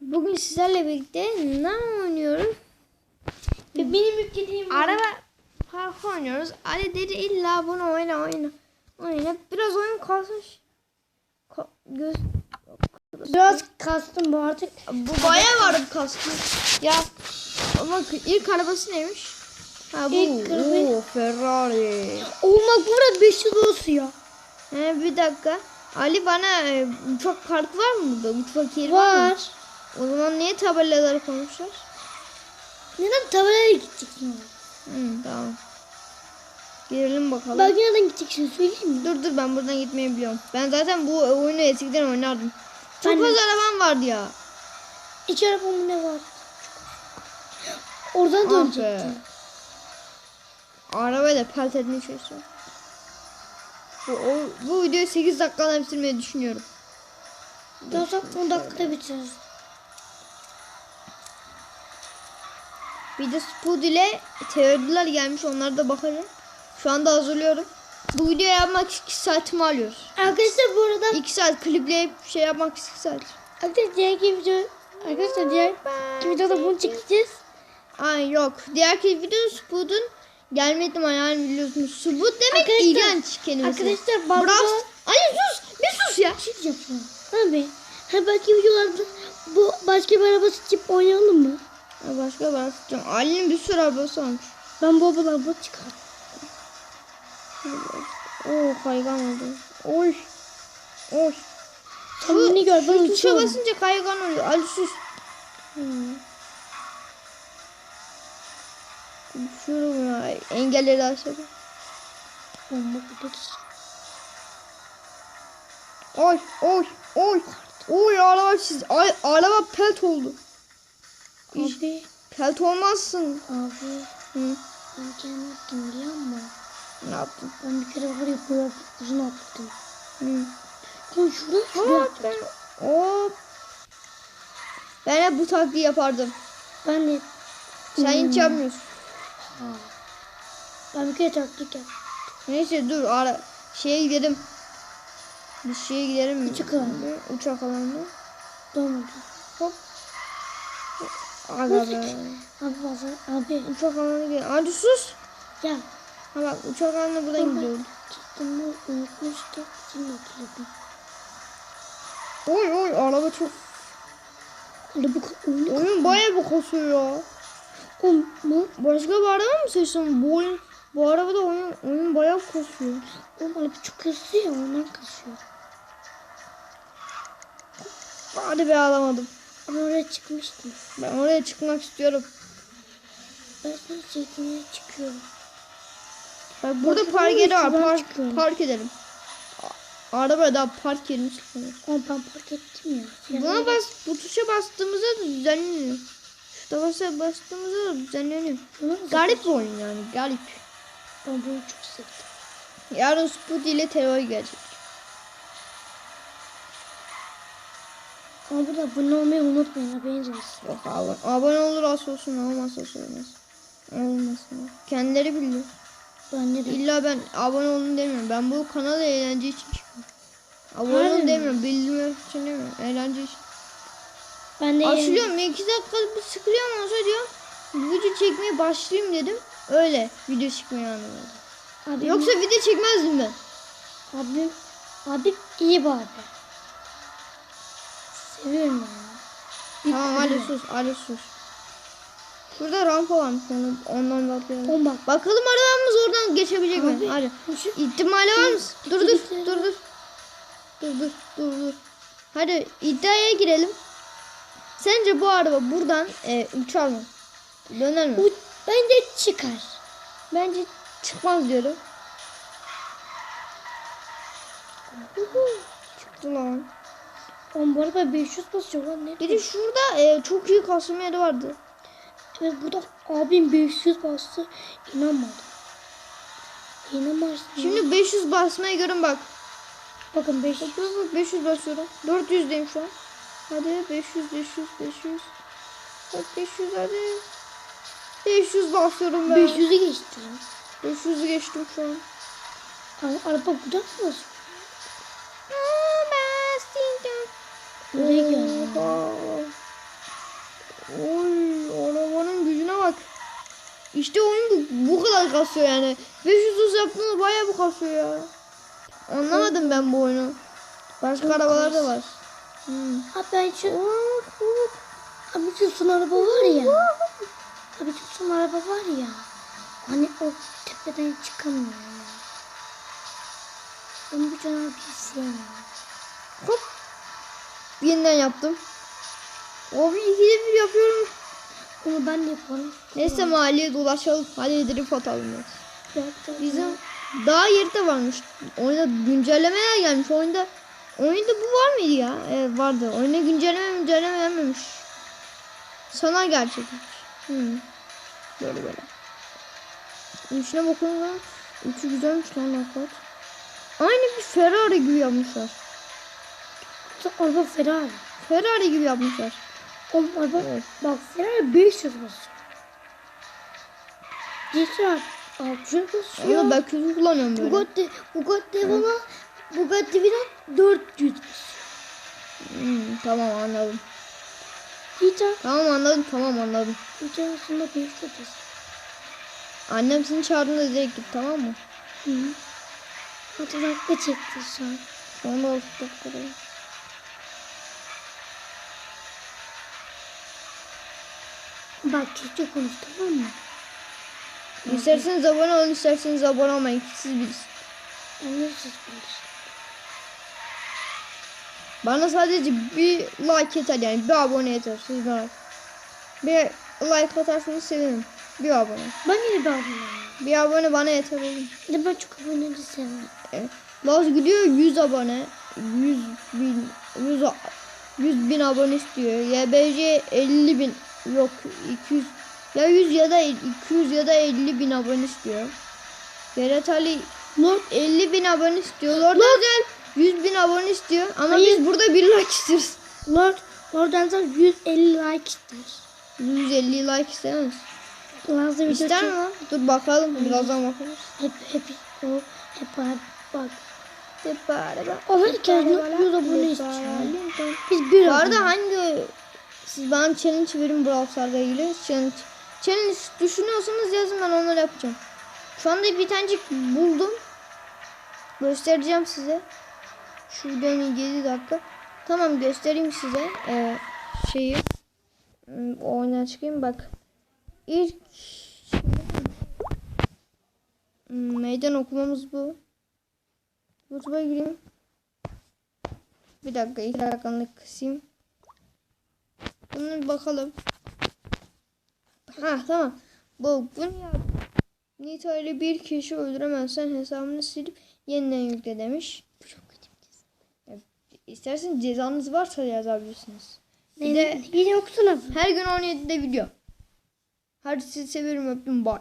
Bugün sizlerle birlikte ne oynuyoruz? Ve benim yüklediğim Araba parkı oynuyoruz. Ali dedi illa bunu oyna oyna. Oyna. Biraz oyun kalsın. Ka- göz biraz kastım bu artık. Bu bayağı var bu kaskı. Ya ama ilk arabası neymiş? Ha bu. İlk Oo, Ferrari. Olmak burada 500 olsun ya. He, bir dakika. Ali bana e, uçak parkı var mı burada? Uçak yeri var. mı? O zaman niye tabelaları koymuşlar? Neden tabelaya gideceksin? Hı, tamam. Girelim bakalım. Bak nereden gideceksin söyleyeyim mi? Dur dur ben buradan gitmeyi biliyorum. Ben zaten bu oyunu eskiden oynardım. Çok Ben fazla arabam vardı ya. İç arabamın ne var? Oradan Ah dönecektin. be. Arabayla pelt etmeye çalışıyorum. Bu, o, bu videoyu 8 dakikada bitirmeyi düşünüyorum. Diyorsak 10 dakikada bitiririz. Bir de Spud ile teoriler gelmiş onlara da bakarım. Şu anda hazırlıyorum. Bu videoyu yapmak 2 saatimi alıyor. Arkadaşlar bu arada 2 saat klipleyip şey yapmak 2 saat. arkadaşlar diğer video arkadaşlar diğer videoda bunu çekeceğiz. Ay yok. Diğer video Spud'un gelme ihtimali yani biliyorsunuz. Spud demek Arkadaşlar- iğrenç kelimesi. Arkadaşlar bazı. Ali sus! Bir sus ya. bir şey diyeceğim sana. Abi ha belki videolarda bu başka bir araba seçip oynayalım mı? Başka ben tutacağım. Ali'nin bir sürü arabası varmış. Ben bu araba çıkar. Oo kaygan oldu. Oy. Oy. Sen beni gör ben Şu tuşa uçuyorum. basınca kaygan oluyor. Ali sus. Hmm. Düşüyorum ya. Engelleri aşağıda. Bomba burada. Oy oy oy. Oy araba çiz. Ay, araba pelt oldu. İş- Pelt olmazsın. abi Hı. ben kendim yaptım biliyor musun? Ne yaptın? Ben bir kere var ya böyle uzun attım. Hı. Şuradan şuraya Hop. attım. Hop. Ben hep bu taktiği yapardım. Ben de Sen hiç Hmm. yapmıyorsun. ha. Ben bir kere taktik yaptım. Neyse dur ara şeye gidelim. Bir şeye gidelim mi? Uçak alanı. Uçak alanına. Doğmadı. Hop. Aga be. Abi bazen abi Uçak alanına gidelim. Hadi sus. ya Ha bak uçak alanına buradan Baba. gidiyoruz. gittim bu unutmuştum. Şimdi hatırladım. Oy oy araba çok. Bu oyunu Oyun bayağı bir kasıyor ya. Oğlum bu Başka bir araba mı seçsem? Bu oyun, bu arabada oyun, oyun bayağı kasıyor. oğlum araba çok ya ondan kasıyor. Hadi be alamadım. Ben oraya çıkmıştım. Ben oraya çıkmak istiyorum. Ben sana çekmeye çıkıyorum. Bak burada Bakın, park yeri var. Park, çıkıyorum. park edelim. Araba daha park yerini çıkmıyor. Ben park ettim ya. Buna bas, bu tuşa bastığımızda da düzenleniyor. Şurada basa bastığımızda da düzenleniyor. Garip bir oyun yani, garip. Ben bunu çok sevdim. Yarın Spudi ile terör gelecek. Ama burada abone olmayı unutmayın haberiniz olsun. Yok abone, abone olur az olsun, olmazsa olmaz. Olmasın. Kendileri biliyor. Ben ne diyeyim? İlla ben abone olun demiyorum. Ben bu kanala eğlence için çıkıyorum. Abone Harbi olun mi? demiyorum. Bildirmek için demiyorum. Eğlence için. Ben de Açılıyorum. iki dakika bir sıkılıyorum olsa diyorum. Video çekmeye başlayayım dedim. Öyle video çıkmıyor anlamadım. Abim, Yoksa video çekmezdim ben. abim, abim iyi bir abi. Seviyorum ben Tamam Ali sus. Ali sus. Şurada rampa varmış. Onu, ondan da atlayalım. Oğlum bak. Bakalım arabamız oradan geçebilecek Abi, mi? Hadi. İhtimali var mı? Dur dur dur dur. Dur dur dur dur. Hadi iddiaya girelim. Sence bu araba buradan e, uçar mı? Döner mi? Bu bence çıkar. Bence çıkmaz diyorum. Çıktı lan. Oğlum bu araba 500 basıyor lan ne? Bir de şurada e, çok iyi kasım yeri vardı. Evet burada abim 500 bastı. İnanmadım. İnanmazsın. Şimdi 500 basmaya görün bak. bakın 500. Bak, bak, bak, 500 basıyorum. 400'deyim şu an. Hadi 500 500 500. Bak 500 hadi. 500 basıyorum ben. 500'ü geçti. 500'ü geçtim şu an. Araba buradan mı basıyor? Oy arabanın gücüne bak. İşte oyun bu, bu kadar kasıyor yani. 500 hız yaptığında baya bu kasıyor ya. Anlamadım ben bu oyunu. Başka arabalar da var. Hmm. Hatta şu... Abi Cusun araba var ya. Abi Cusun araba var ya. Hani o tepeden çıkamıyor. Ben bu canavarı sevmiyorum. Hop. Yeniden yaptım. Abi ikide bir yapıyorum. Onu ben de yaparım. Neyse mahalleye dolaşalım. Hadi drift atalım. Bizim daha yeri de varmış. Oyunda güncellemeler gelmiş. Oyunda oyunda bu var mıydı ya? Evet vardı. Oyuna güncelleme güncelleme gelmemiş. Sanal gerçekmiş. Hmm. Böyle böyle. İçine lan. Üçü güzelmiş lan hakikaten. Aynı bir Ferrari gibi yapmışlar. Araba Ferrari. Ferrari gibi yapmışlar. O araba Evet. bak Ferrari 500 basıyor. Geçer 600 basıyor. Ama ben kötü kullanıyorum böyle. Bugatti, Bugatti bana Bugatti bana 400 basıyor. Hmm, tamam anladım. Geçer Tamam anladım tamam anladım. geçer aslında 500 basıyor. Annem seni çağırdığında direkt git tamam mı? Hı. Hatta dakika çekti şu an. Şu anda olsun Bak Türkçe konuş tamam mı? İsterseniz abone olun, isterseniz abone olmayın. Siz bilirsiniz. Anlıyorsunuz konuş. Bana sadece bir like yeter yani. Bir abone yeter. Siz bana. Bir like atarsanız sevinirim. Bir abone. Ben yine bir abone Bir abone bana yeter oğlum. De ben çok aboneleri sevmem. Evet. Laz gidiyor 100 abone. 100 bin 100, a- 100 bin abone istiyor. YBC 50 bin yok 200 ya 100 ya da 200 ya da 50 bin abone istiyor. Berat Ali Lord 50 bin abone istiyor. Lord Özel 100 bin abone istiyor. Ama Hayır. biz burada bir like istiyoruz. Lord Lord'dan sonra 150 like ister. 150 like istemez. Lazım İster mi lan? Dur bakalım. Birazdan bakarız. Hep hep o hep bak bak. Ama Ama ilk kez 100 abone istiyor. Biz bir Bu arada hangi siz bana challenge verin Brawl Stars'la ilgili challenge challenge düşünüyorsanız yazın ben onları yapacağım. Şu anda bir tanecik buldum. Göstereceğim size. Şu videonun 7 dakika. Tamam göstereyim size ee, şeyi. Hmm, O oyundan çıkayım bak. İlk Hmm, meydan okumamız bu. YouTube'a gireyim. Bir dakika iki dakikanlık kısayım. Bunu bir bakalım. Ha tamam. Bu bunu yap. Nita ile bir kişi öldüremezsen hesabını silip yeniden yükle demiş. Bu çok kötü bir. Ya, cezanız varsa yazabilirsiniz. Bir Ne- de yine okusana. her gün 17'de video. Hadi sizi seviyorum öptüm bye.